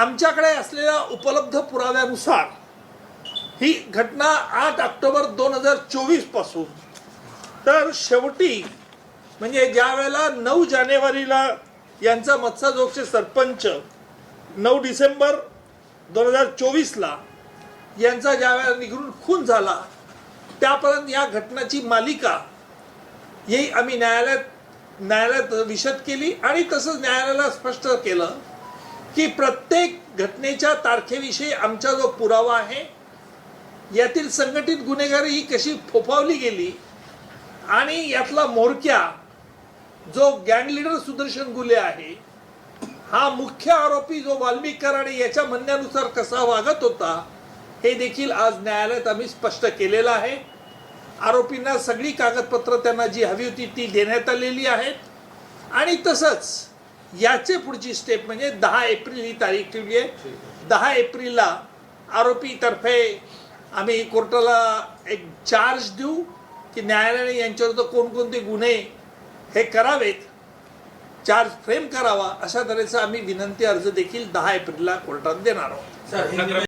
आमच्याकडे असलेल्या उपलब्ध पुराव्यानुसार ही घटना आठ ऑक्टोबर दोन हजार चोवीसपासून. तर शेवटी म्हणजे ज्या वेळेला नऊ जानेवारीला यांचा मत्साजोगचे सरपंच नऊ डिसेंबर दोन हजार चोवीसला यांचा ज्या वेळेला निघून खून झाला त्यापर्यंत या घटनाची मालिका ही आम्ही न्यायालयात न्यायालयात विशद केली आणि तसंच न्यायालयाला स्पष्ट केलं की प्रत्येक घटनेच्या तारखेविषयी आमचा जो पुरावा आहे यातील संघटित गुन्हेगारी ही कशी फोफावली गेली आणि यातला मोरक्या जो गँग लिडर सुदर्शन गुले आहे हा मुख्य आरोपी जो वाल्मिकर आणि याच्या म्हणण्यानुसार कसा वागत होता हे देखील आज न्यायालयात आम्ही स्पष्ट केलेलं आहे. आरोपींना सगळी कागदपत्र त्यांना जी हवी होती ती देण्यात आलेली आहेत. आणि तसंच याचे पुढची स्टेप म्हणजे दहा एप्रिल ही तारीख ठेवली आहे. दहा एप्रिलला आरोपीतर्फे आम्ही कोर्टाला एक चार्ज देऊ की न्यायालयाने यांच्याविरुद्ध कोणकोणते गुन्हे हे करावेत चार्ज फ्रेम करावा अशा तऱ्हेचा आम्ही विनंती अर्ज देखील दहा एप्रिलला कोर्टात देणार आहोत.